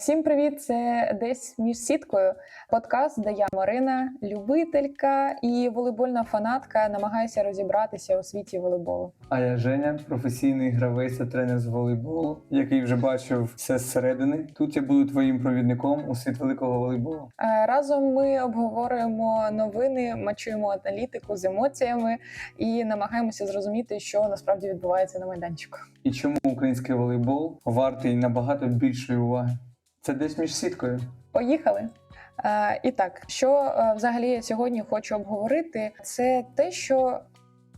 Всім привіт! Це десь між сіткою. Подкаст, де я Марина, любителька і волейбольна фанатка, намагаюся розібратися у світі волейболу. А я Женя, професійний гравець та тренер з волейболу, який вже бачив все зсередини. Тут я буду твоїм провідником у світ великого волейболу. Е, Разом ми обговорюємо новини, мачуємо аналітику з емоціями і намагаємося зрозуміти, що насправді відбувається на майданчику. І чому український волейбол вартий набагато більшої уваги? Це десь між сіткою. Поїхали. Е, і так, що е, взагалі я сьогодні хочу обговорити, це те, що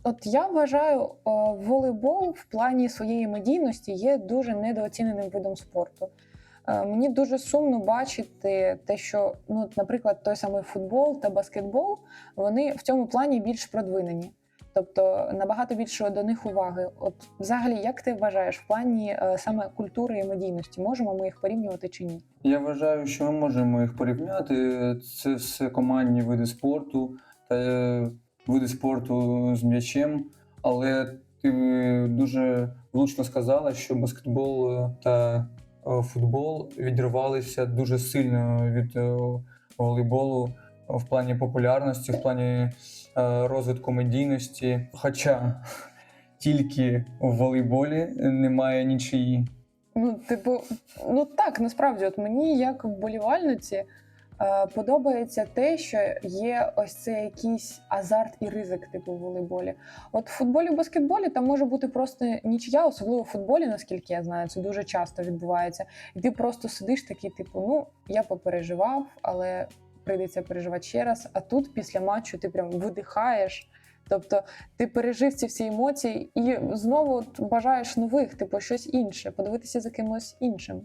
от я вважаю, е, волейбол в плані своєї медійності є дуже недооціненим видом спорту. Е, Мені дуже сумно бачити те, що, ну, наприклад, той самий футбол та баскетбол вони в цьому плані більш продвинені. Тобто набагато більше до них уваги. От взагалі, як ти вважаєш в плані е, саме культури і медійності? Можемо ми їх порівнювати чи ні? Я вважаю, що ми можемо їх порівняти. Це все командні види спорту та е, види спорту з м'ячем. Але ти дуже влучно сказала, що баскетбол е, та е, футбол відірвалися дуже сильно від е, волейболу в плані популярності, в плані е, розвитку медійності. Хоча тільки в волейболі немає нічиї. Ну, типу, ну так, насправді, от мені, як вболівальниці, е, подобається те, що є ось цей якийсь азарт і ризик, типу в волейболі. От в футболі, в баскетболі там може бути просто нічия, особливо в футболі, наскільки я знаю, це дуже часто відбувається. І ти просто сидиш такий, типу, ну я попереживав, але прийдеться переживати ще раз. А тут після матчу ти прям видихаєш. Тобто ти пережив ці всі емоції і знову бажаєш нових, типу щось інше, подивитися за кимось іншим.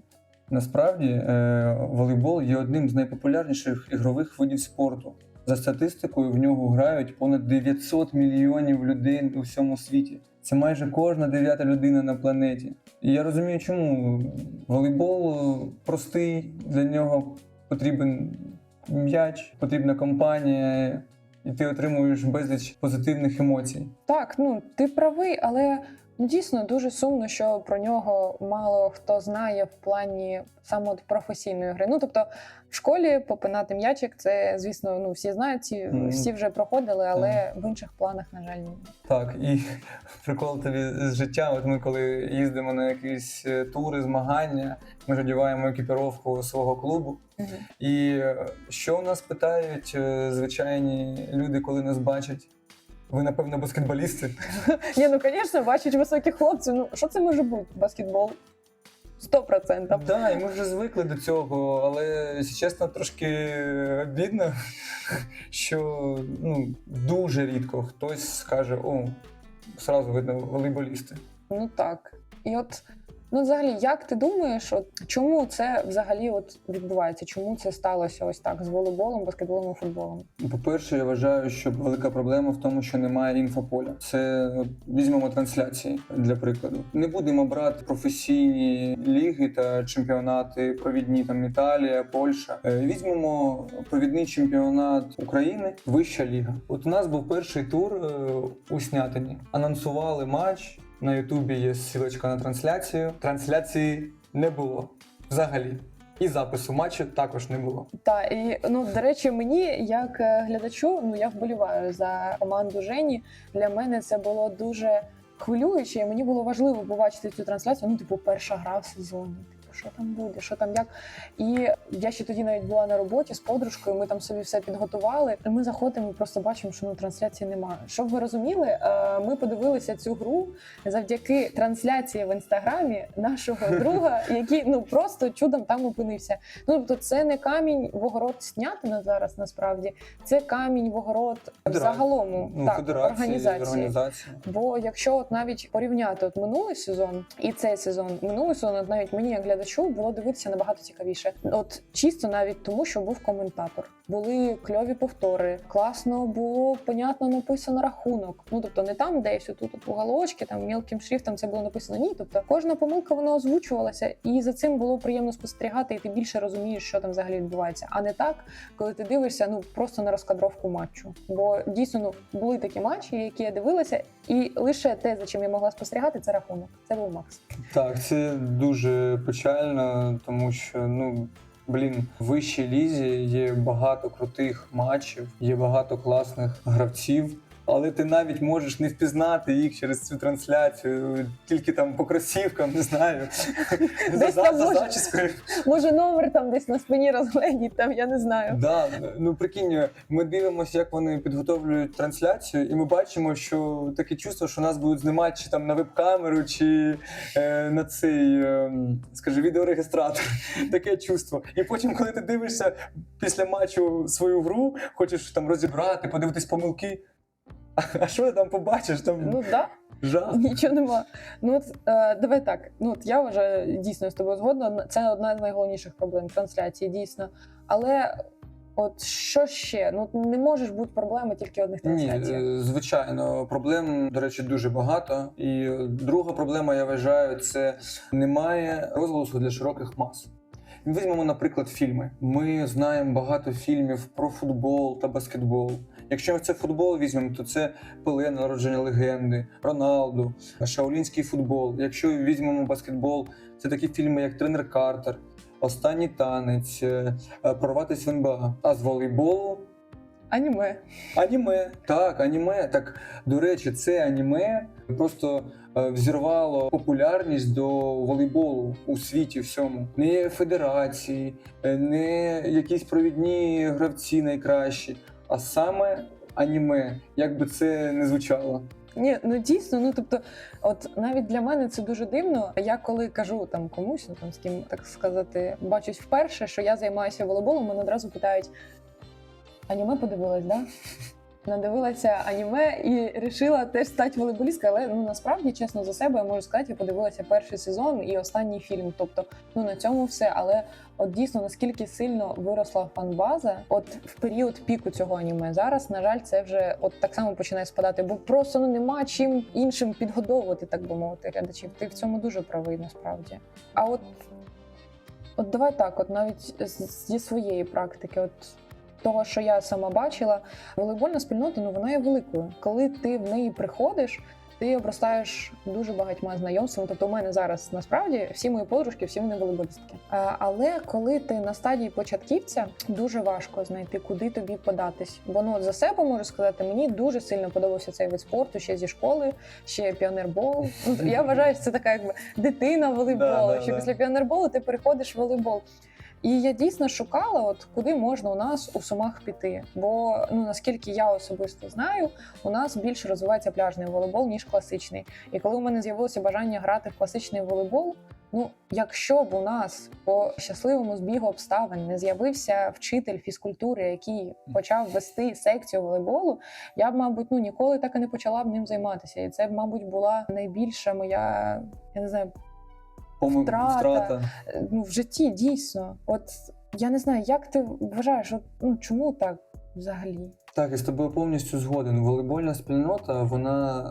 Насправді е, волейбол є одним з найпопулярніших ігрових видів спорту. За статистикою, в нього грають понад 900 мільйонів людей у всьому світі. Це майже кожна дев'ята людина на планеті. І я розумію, чому волейбол простий, для нього потрібен м'яч, потрібна компанія, і ти отримуєш безліч позитивних емоцій. Так, ну ти правий, але дійсно дуже сумно, що про нього мало хто знає в плані саме от професійної гри. Ну тобто в школі попинати м'ячик, це звісно, ну всі знають, всі, всі вже проходили, але в інших планах, на жаль, ні. Так, і прикол тобі з життя. От ми коли їздимо на якісь е, тури, змагання, ми ж одягаємо екіпіровку свого клубу. І е, що у нас питають е, звичайні люди, коли нас бачать? Ви, напевно, баскетболісти? Ні, ну звісно, бачать високих хлопців. Ну що це може бути? Баскетбол? Сто процентів. Так, і ми вже звикли до цього, але чесно, трошки обідно, що ну, дуже рідко хтось скаже: о, одразу видно волейболісти. Ну так. І от, ну взагалі, як ти думаєш, от чому це взагалі от відбувається? Чому це сталося ось так з волейболом, баскетболом і футболом? По-перше, я вважаю, що велика проблема в тому, що немає інфополя. Це візьмемо трансляції для прикладу. Не будемо брати професійні ліги та чемпіонати, провідні там Італія, Польща. Е, Візьмемо провідний чемпіонат України, вища ліга. От у нас був перший тур е, у Снятині. Анонсували матч. На Ютубі є сілочка на трансляцію. Трансляції не було взагалі. І запису матчу також не було. Та і ну до речі, мені як е, глядачу, ну я вболіваю за команду Жені. Для мене це було дуже хвилююче. і Мені було важливо побачити цю трансляцію. Ну, типу, перша гра в сезоні. Що там буде, що там як. І я ще тоді навіть була на роботі з подружкою. Ми там собі все підготували. І ми заходимо, і просто бачимо, що ну трансляції немає. Щоб ви розуміли, е, ми подивилися цю гру завдяки трансляції в інстаграмі нашого друга, який ну просто чудом там опинився. Ну тобто, це не камінь в огород Снятина зараз. Насправді це камінь в огород загалом Ну, так, організації. організації. Бо якщо от навіть порівняти от минулий сезон і цей сезон, минулий сезон, от навіть мені як глядачу було дивитися набагато цікавіше. От чисто навіть тому, що був коментатор, були кльові повтори, класно було понятно написано рахунок. Ну тобто не там десь тут от уголочки, там мілким шрифтом це було написано. Ні, тобто кожна помилка вона озвучувалася, і за цим було приємно спостерігати, і ти більше розумієш, що там взагалі відбувається. А не так, коли ти дивишся ну просто на розкадровку матчу. Бо дійсно ну були такі матчі, які я дивилася, І лише те, за чим я могла спостерігати, це рахунок. Це був Макс. Так, це дуже печально, тому що ну. Блін, в вищій лізі є багато крутих матчів, є багато класних гравців, але ти навіть можеш не впізнати їх через цю трансляцію, тільки там по кросівкам, не знаю, Десь за, там за може. зачіскою. Може, номер там десь на спині розгледіть, там я не знаю. Да, ну прикинь, ми дивимося, як вони підготовлюють трансляцію, і ми бачимо, що таке чувство, що нас будуть знімати чи там на веб-камеру, чи е, на цей, е, скажи, відеорегістратор. Таке чувство. І потім, коли ти дивишся після матчу свою гру, хочеш там розібрати, подивитись помилки. А- що ти там побачиш? Там Ну да, жах. нічого нема. Ну от е, давай так. Ну от я вважаю дійсно з тобою згодна. Це одна з найголовніших проблем трансляції, дійсно. Але от що ще? Ну не можеш бути проблеми тільки одних Ні, трансляціях. е, звичайно, проблем, до речі, дуже багато. І друга проблема, я вважаю, це немає розголосу для широких мас. Візьмемо, наприклад, фільми. Ми знаємо багато фільмів про футбол та баскетбол. Якщо це футбол візьмемо, то це Пеле, народження легенди, Роналду, Шаолінський футбол. Якщо візьмемо баскетбол, це такі фільми, як Тренер Картер, Останній танець, е, е, Прорватись в НБА. А з волейболу Аніме. Аніме, так, аніме. Так, до речі, це аніме просто е, взірвало популярність до волейболу у світі всьому. Не федерації, не якісь провідні гравці найкращі, а саме аніме, як би це не звучало. Ні, ну дійсно, ну тобто, от навіть для мене це дуже дивно. Я коли кажу там комусь, ну там з ким так сказати, бачусь вперше, що я займаюся волейболом, мене одразу питають: аніме подивилась, да? Надивилася аніме і вирішила теж стати волейболісткою, але ну насправді, чесно за себе, я можу сказати, я подивилася перший сезон і останній фільм. Тобто, ну на цьому все. Але от дійсно наскільки сильно виросла фанбаза, от в період піку цього аніме. Зараз, на жаль, це вже от так само починає спадати, бо просто ну нема чим іншим підгодовувати, так би мовити, глядачів. Ти в цьому дуже правий насправді. А от, от давай так, от навіть зі своєї практики, от. Того, що я сама бачила, волейбольна спільнота ну вона є великою. Коли ти в неї приходиш, ти обростаєш дуже багатьма знайомствами. Тобто, у мене зараз насправді всі мої подружки, всі вони волейболістки. Але коли ти на стадії початківця, дуже важко знайти, куди тобі податись. Бо ну за себе можу сказати, мені дуже сильно подобався цей вид спорту ще зі школи, ще піонербол. Ну я вважаю, що це така якби дитина волейболу. Що після піонерболу ти переходиш в волейбол. І я дійсно шукала, от куди можна у нас у Сумах піти. Бо ну наскільки я особисто знаю, у нас більше розвивається пляжний волейбол ніж класичний. І коли у мене з'явилося бажання грати в класичний волейбол, ну якщо б у нас по щасливому збігу обставин не з'явився вчитель фізкультури, який почав вести секцію волейболу, я б, мабуть, ну ніколи так і не почала б ним займатися. І це б, мабуть, була найбільша моя, я не знаю, Пом- Втрата. втрата. е, ну, в житті дійсно. От я не знаю, як ти вважаєш, от, ну чому так взагалі? Так, я з тобою повністю згоден. Волейбольна спільнота вона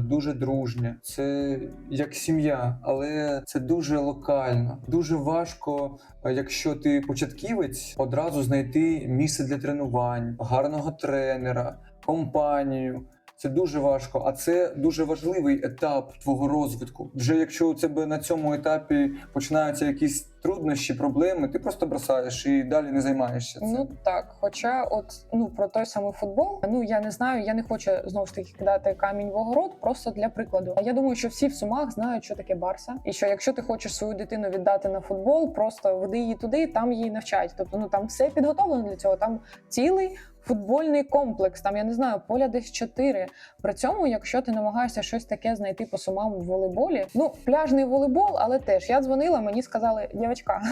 е, дуже дружня. Це як сім'я, але це дуже локально. Дуже важко, е, якщо ти початківець, одразу знайти місце для тренувань, гарного тренера, компанію. Це дуже важко, а це дуже важливий етап твого розвитку. Вже якщо у тебе на цьому етапі починаються якісь труднощі, проблеми, ти просто бросаєш і далі не займаєшся цим. Ну так, хоча, от ну про той самий футбол, ну я не знаю, я не хочу знову ж таки кидати камінь в огород, просто для прикладу. Я думаю, що всі в сумах знають, що таке Барса, і що якщо ти хочеш свою дитину віддати на футбол, просто веди її туди, там її навчать. Тобто, ну там все підготовлено для цього. Там цілий. Футбольний комплекс, там я не знаю, поля десь чотири. При цьому, якщо ти намагаєшся щось таке знайти по сумам в волейболі, ну пляжний волейбол, але теж я дзвонила, мені сказали, дівчатка,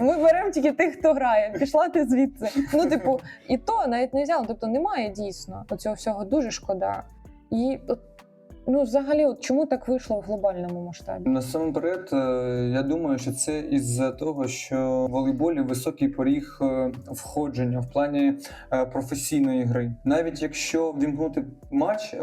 ми беремо тільки тих, хто грає. Пішла ти звідси. Ну, типу, і то навіть не взяла. Тобто немає дійсно Оцього всього дуже шкода. І от, ну, взагалі, от чому так вийшло в глобальному масштабі? Насамперед, е, я думаю, що це із-за того, що в волейболі високий поріг е, входження в плані е, професійної гри. Навіть якщо вімкнути матч,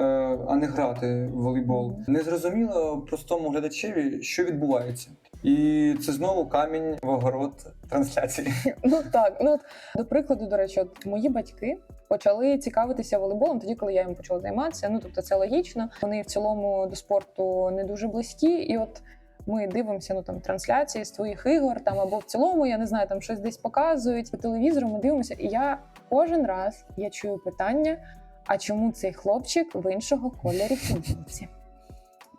а не грати в волейбол, не зрозуміло простому глядачеві, що відбувається. І це знову камінь в огород трансляції. Ну так, ну от, до прикладу, до речі, от мої батьки почали цікавитися волейболом тоді, коли я їм почала займатися. Ну тобто це логічно. Вони в цілому до спорту не дуже близькі, і от. Ми дивимося ну там трансляції з твоїх ігор, там або в цілому, я не знаю, там щось десь показують по телевізору. Ми дивимося, і я кожен раз я чую питання: а чому цей хлопчик в іншого кольорі футболці?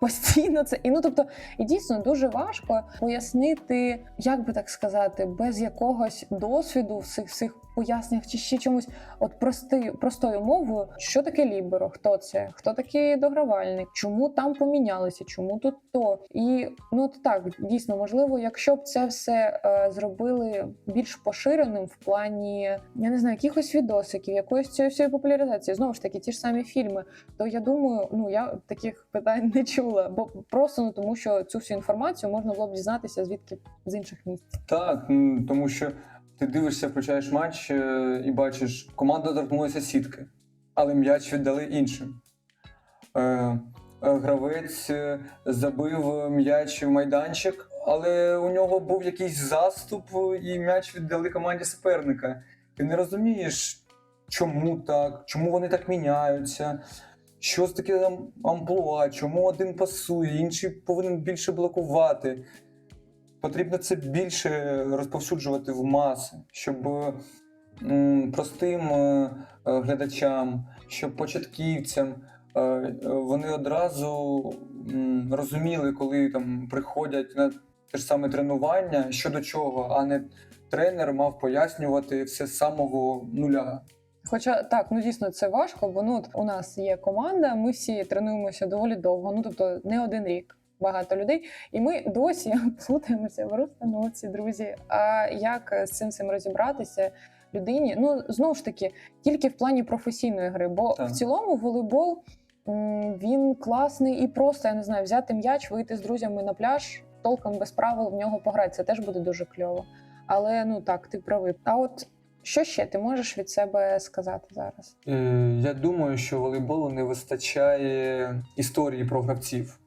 Постійно це і ну тобто, і дійсно дуже важко пояснити, як би так сказати, без якогось досвіду в цих всіх поясненнях чи ще чомусь, от прости, простою мовою, що таке ліберо, хто це, хто такий догравальник, чому там помінялися, чому тут то. І ну от так дійсно можливо, якщо б це все е, зробили більш поширеним в плані, я не знаю, якихось відосиків, якоїсь цієї всієї популяризації, знову ж таки, ті ж самі фільми, то я думаю, ну я таких питань не чула, бо просто ну тому, що цю всю інформацію можна було б дізнатися звідки з інших місць. Так, тому що ти дивишся, включаєш матч е, і бачиш, команда торкнулася сітки, але м'яч віддали іншим. Е, Гравець е, забив м'яч в майданчик, але у нього був якийсь заступ, і м'яч віддали команді суперника. Ти не розумієш, чому так, чому вони так міняються, що таке ам- амплуа, чому один пасує, інший повинен більше блокувати. Потрібно це більше розповсюджувати в маси, щоб простим е, е, глядачам, щоб початківцям е, вони одразу розуміли, коли там приходять на те ж саме тренування, що до чого, а не тренер мав пояснювати все з самого нуля. Хоча так, ну дійсно це важко, бо ну от у нас є команда, ми всі тренуємося доволі довго, ну тобто не один рік. Багато людей, і ми досі плутаємося в розстановці, друзі. А як з цим цим розібратися людині? Ну знову ж таки, тільки в плані професійної гри, бо Так. в цілому волейбол він класний і просто я не знаю, взяти м'яч, вийти з друзями на пляж, толком без правил в нього пограти. Це теж буде дуже кльово. Але ну так, ти правий. А от що ще ти можеш від себе сказати зараз? Е, Я думаю, що волейболу не вистачає історії про гравців.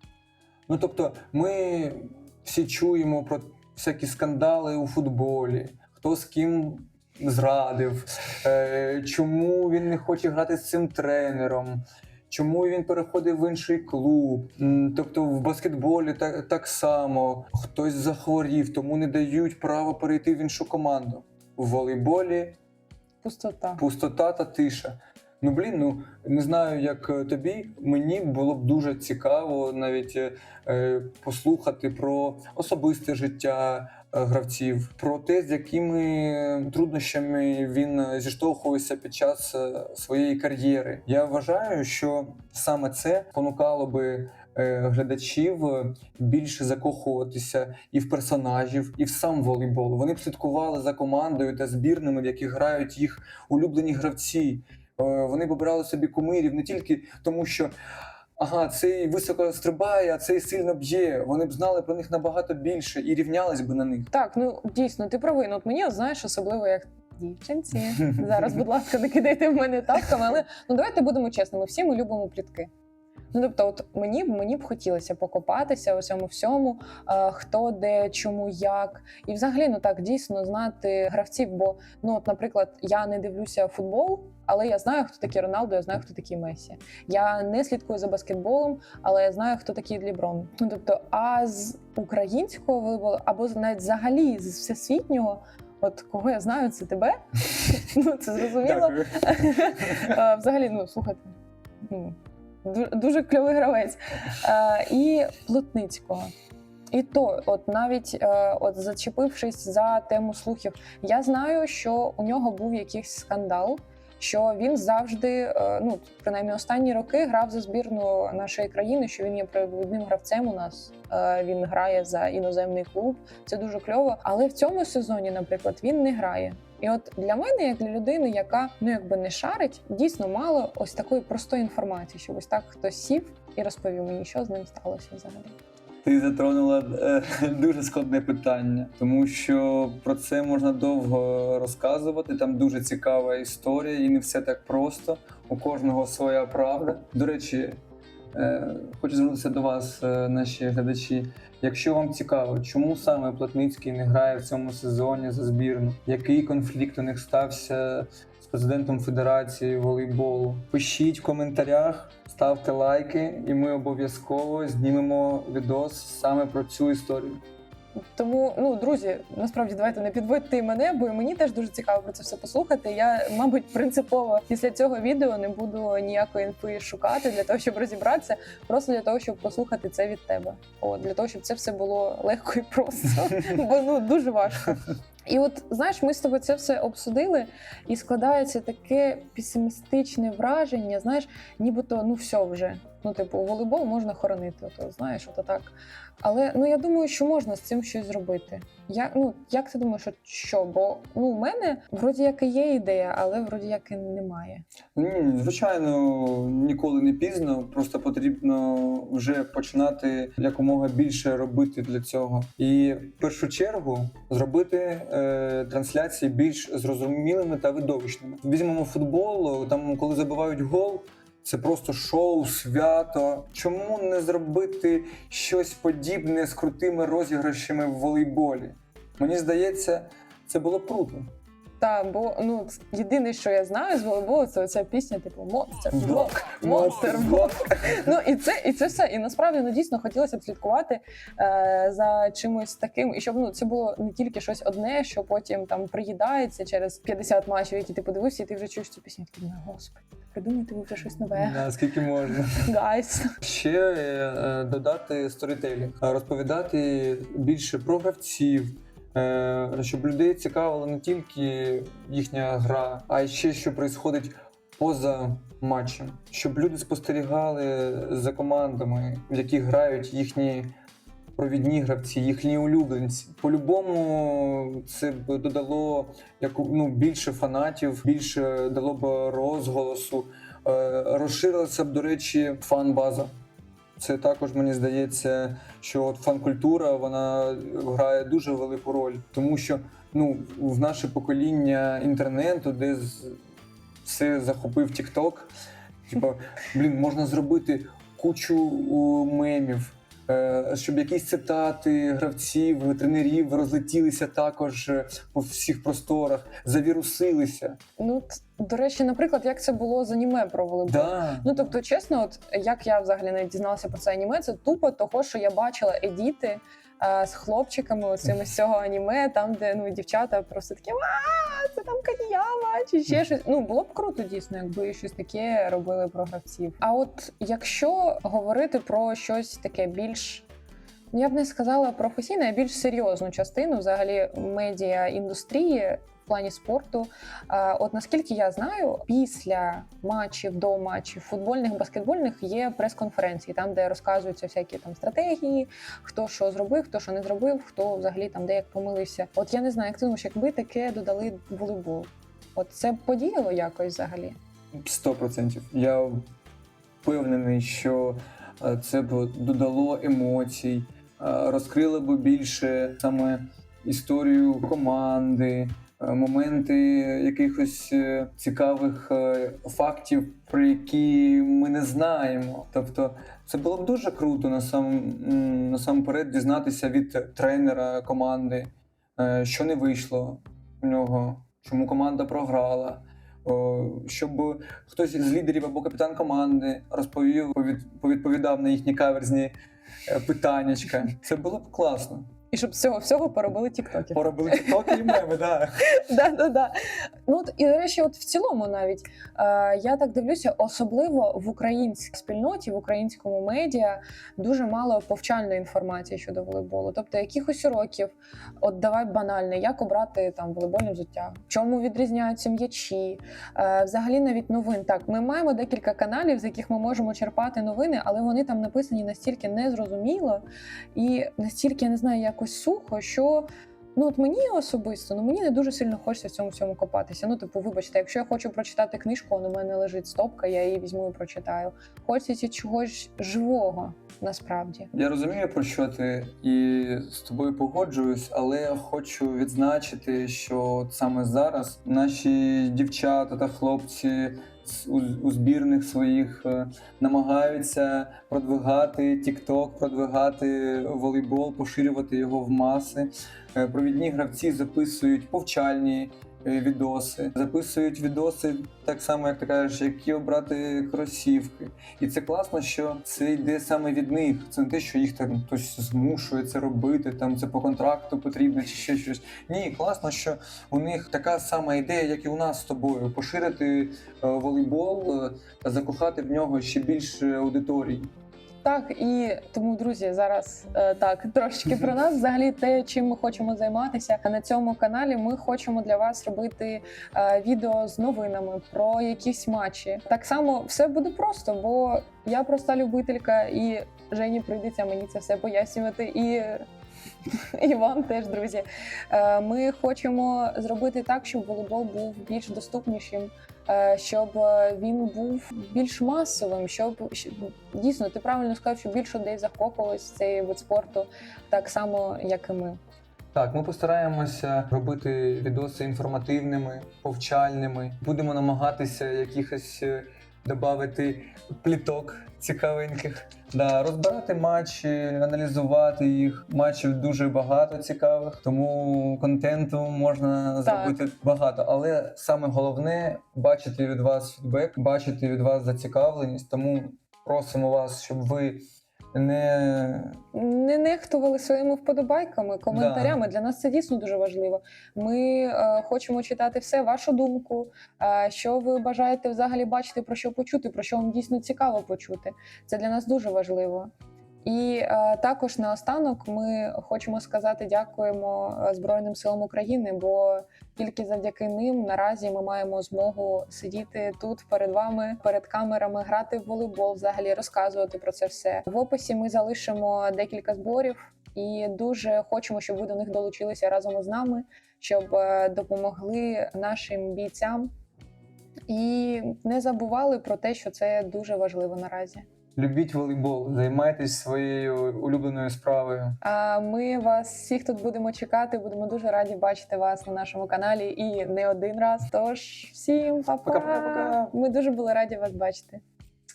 Ну тобто, ми всі чуємо про всякі скандали у футболі, хто з ким зрадив, е, чому він не хоче грати з цим тренером. Чому він переходив в інший клуб? Тобто в баскетболі так, так само хтось захворів, тому не дають право перейти в іншу команду. В волейболі Пустота. пустота та тиша. Ну блін, ну не знаю, як е, тобі. Мені було б дуже цікаво навіть е, е, послухати про особисте життя е, гравців, про те, з якими труднощами він зіштовхувався під час своєї кар'єри. Я вважаю, що саме це спонукало би. Глядачів більше закохуватися і в персонажів, і в сам волейбол. Вони б слідкували за командою та збірними, в яких грають їх улюблені гравці. Е, Вони б обирали собі кумирів не тільки тому, що ага, цей високо стрибає, а цей сильно б'є. Вони б знали про них набагато більше і рівнялись би на них. Так, ну дійсно, ти правий. Ну, от мені от, знаєш, особливо як дівчинці. Зараз, будь ласка, не кидайте в мене тапками, але ну давайте будемо чесними. Всі ми любимо плітки. Ну, тобто, от мені б мені б хотілося покопатися у цьому всьому, е, хто де, чому, як. І взагалі, ну так дійсно знати гравців. Бо, ну, от, наприклад, я не дивлюся футбол, але я знаю, хто такий Роналдо, я знаю, хто такий Месі. Я не слідкую за баскетболом, але я знаю, хто такий Ліброн. Ну тобто, а з українського волейболу, або навіть взагалі з всесвітнього, от кого я знаю, це тебе. Ну це зрозуміло. Взагалі, ну слухайте, ну, дуже кльовий гравець. А, І Плотницького. І то, от навіть е, от зачепившись за тему слухів, я знаю, що у нього був якийсь скандал, що він завжди, е, ну принаймні останні роки, грав за збірну нашої країни, що він є провідним гравцем у нас. Е, Він грає за іноземний клуб. Це дуже кльово. Але в цьому сезоні, наприклад, він не грає. І от для мене, як для людини, яка ну якби не шарить, дійсно мало ось такої простої інформації, щоб ось так хтось сів і розповів мені, що з ним сталося взагалі. Ти затронула е, дуже складне питання, тому що про це можна довго розказувати. Там дуже цікава історія, і не все так просто. У кожного своя правда. До речі, Хочу звернутися до вас, е, наші глядачі. Якщо вам цікаво, чому саме Плотницький не грає в цьому сезоні за збірну, який конфлікт у них стався з президентом Федерації волейболу, пишіть в коментарях, ставте лайки, і ми обов'язково знімемо відос саме про цю історію. Тому, ну друзі, насправді давайте не підводьте і мене, бо і мені теж дуже цікаво про це все послухати. Я, мабуть, принципово після цього відео не буду ніякої інфи шукати для того, щоб розібратися, просто для того, щоб послухати це від тебе. От для того, щоб це все було легко і просто, бо ну дуже важко. І от знаєш, ми з тобою це все обсудили, і складається таке песимістичне враження, знаєш, нібито ну все вже. Ну, типу, волейбол можна хоронити, ото знаєш, ото так. Але ну я думаю, що можна з цим щось зробити. Я ну як ти думаєш, от що? Бо ну у мене вроді як і є ідея, але вроді як і немає. Ні, звичайно, ніколи не пізно. Просто потрібно вже починати якомога більше робити для цього. І в першу чергу зробити е, трансляції більш зрозумілими та видовищними. Візьмемо футбол, там коли забивають гол. Це просто шоу, свято. Чому не зробити щось подібне з крутими розіграшами в волейболі? Мені здається, це було круто. Та бо ну єдине, що я знаю з волейболу, це оця пісня, типу Монстер Блок. блок, монстер блок. Ну і це, і це все. І насправді ну дійсно хотілося б слідкувати е, за чимось таким, і щоб ну це було не тільки щось одне, що потім там приїдається через 50 матчів, які ти подивився, і ти вже чуєш цю пісню. Ти думаєш, господи, придумайте ви вже щось нове. Наскільки можна. Гайс. Ще е, додати сторітелінг, розповідати більше про гравців, щоб людей цікавила не тільки їхня гра, а й ще що відбувається поза матчем, щоб люди спостерігали за командами, в яких грають їхні. Провідні гравці, їхні улюбленці. По-любому це б додало яку ну більше фанатів, більше дало б розголосу, Е, розширилася б, до речі, фан-база. Це також мені здається, що от фан-культура вона грає дуже велику роль, тому що ну, в наше покоління інтернету, де все захопив TikTok, типу, блін, можна зробити кучу мемів. Е, Щоб якісь цитати гравців, тренерів розлетілися також е, по всіх просторах, завірусилися. Ну до речі, наприклад, як це було з аніме про волейбол. Да. Ну тобто, чесно, от як я взагалі не дізналася про це аніме, це тупо того, що я бачила едіти з хлопчиками цими з цього аніме, там, де ну дівчата просто такі а це там Каніяма, чи ще щось. Ну було б круто дійсно, якби щось таке робили про гравців. А от якщо говорити про щось таке більш. ну, Я б не сказала професійне, а більш серйозну частину взагалі медіа індустрії в плані спорту. От наскільки я знаю, після матчів, до матчів футбольних, баскетбольних є прес-конференції, там де розказуються всякі там стратегії, хто що зробив, хто що не зробив, хто взагалі там де як помилився. От я не знаю, як ти думаєш, якби таке додали волейбол. От це подіяло якось взагалі. Сто процентів. Я впевнений, що е, це б додало емоцій, е, розкрило б більше саме історію команди, моменти якихось е, цікавих е, фактів, про які ми не знаємо. Тобто, це було б дуже круто насам, насамперед дізнатися від тренера команди, е, що не вийшло у нього, чому команда програла. Щоб хтось з лідерів або капітан команди розповів, повід- повідповідав на їхні каверзні е, питаннячка. Це було б класно. І щоб з цього всього поробили тіктоки. Поробили тіктоки і меми, да. да, да, да. Ну от і до речі, от в цілому навіть е, я так дивлюся, особливо в українській спільноті, в українському медіа дуже мало повчальної інформації щодо волейболу. Тобто якихось уроків, от давай банальне, як обрати там волейбольне взуття, в чому відрізняються м'ячі, е, взагалі навіть новин. Так, ми маємо декілька каналів, з яких ми можемо черпати новини, але вони там написані настільки незрозуміло і настільки я не знаю, якось сухо, що. Ну, от мені особисто, ну мені не дуже сильно хочеться в цьому всьому копатися. Ну, типу, вибачте, якщо я хочу прочитати книжку, а у мене лежить стопка, я її візьму і прочитаю. Хочеться чогось живого насправді. Я розумію, про що ти і з тобою погоджуюсь, але хочу відзначити, що от саме зараз наші дівчата та хлопці у, збірних своїх е, намагаються продвигати TikTok, продвигати волейбол, поширювати його в маси. Е, Провідні гравці записують повчальні відоси, записують відоси так само, як ти кажеш, які обрати кросівки. І це класно, що це йде саме від них. Це не те, що їх там хтось змушує це робити, там це по контракту потрібно чи ще щось. Ні, класно, що у них така сама ідея, як і у нас з тобою: поширити е, волейбол, е, закохати в нього ще більше аудиторії. Так, і тому, друзі, зараз е, так трошечки про нас. Взагалі, те, чим ми хочемо займатися на цьому каналі. Ми хочемо для вас робити е, відео з новинами про якісь матчі. Так само все буде просто, бо я проста любителька, і Жені прийдеться мені це все пояснювати. І І вам теж, друзі. Е, Ми хочемо зробити так, щоб волейбол був більш доступнішим, щоб е, він був більш масовим, щоб дійсно ти правильно сказав, що більше людей захоплювалось в цей вид спорту, так само, як і ми. Так, ми постараємося робити відоси інформативними, повчальними. Будемо намагатися якихось додати пліток цікавеньких. Да, розбирати матчі, аналізувати їх. Матчів дуже багато цікавих, тому контенту можна Так. зробити багато. Але саме головне бачити від вас фідбек, бачити від вас зацікавленість. Тому просимо вас, щоб ви не Не нехтували своїми вподобайками, коментарями. Для нас це дійсно дуже важливо. Ми е, хочемо читати все, вашу думку, е, що ви бажаєте взагалі бачити, про що почути, про що вам дійсно цікаво почути. Це для нас дуже важливо. І е, також наостанок ми хочемо сказати дякуємо е, Збройним силам України, бо тільки завдяки ним наразі ми маємо змогу сидіти тут перед вами, перед камерами, грати в волейбол, взагалі розказувати про це все. В описі ми залишимо декілька зборів і дуже хочемо, щоб ви до них долучилися разом із нами, щоб е, допомогли нашим бійцям. І не забували про те, що це дуже важливо наразі. Любіть волейбол, займайтесь своєю улюбленою справою. А ми вас всіх тут будемо чекати. Будемо дуже раді бачити вас на нашому каналі і не один раз. Тож всім па-па! Ми дуже були раді вас бачити.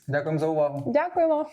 Дякуємо за увагу. Дякуємо.